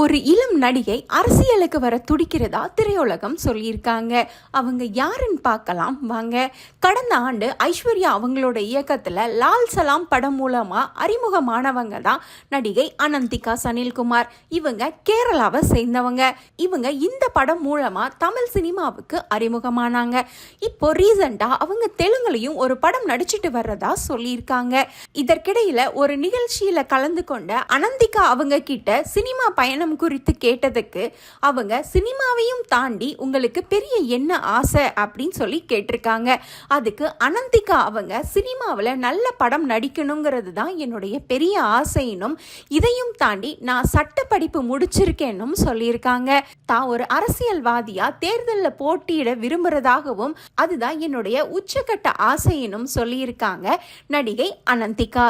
ஒரு இளம் நடிகை அரசியலுக்கு வர துடிக்கிறதா திரையுலகம் சொல்லியிருக்காங்க. அவங்க யாருன்னு பார்க்கலாம் வாங்க. கடந்த ஆண்டு ஐஸ்வர்யா அவங்களோட இயக்கத்தில் லால் சலாம் படம் மூலமாக அறிமுகமானவங்க தான் நடிகை அனந்திகா சனில்குமார். இவங்க கேரளாவை சேர்ந்தவங்க. இவங்க இந்த படம் மூலமாக தமிழ் சினிமாவுக்கு அறிமுகமானாங்க. இப்போ ரீசண்டாக அவங்க தெலுங்குலையும் ஒரு படம் நடிச்சிட்டு வர்றதா சொல்லியிருக்காங்க. இதற்கிடையில் ஒரு நிகழ்ச்சியில் கலந்து கொண்ட அனந்திகா அவங்க கிட்ட சினிமா பயணம் குறித்து கேட்டதுக்கு அவங்க சினிமாவையும் தாண்டி உங்களுக்கு பெரிய என்ன ஆசை அப்படின்னு சொல்லி கேட்டிருக்காங்க. அதுக்கு அனந்திகா அவங்க சினிமாவில் நல்ல படம் நடிக்கணுங்கிறது தான் என்னுடைய பெரிய ஆசையினும் இதையும் தாண்டி நான் சட்ட படிப்பு முடிச்சிருக்கேன்னும் சொல்லியிருக்காங்க. தான் ஒரு அரசியல்வாதியா தேர்தலில் போட்டியிட விரும்புறதாகவும் அதுதான் என்னுடைய உச்சக்கட்ட ஆசையினும் சொல்லியிருக்காங்க நடிகை அனந்திகா.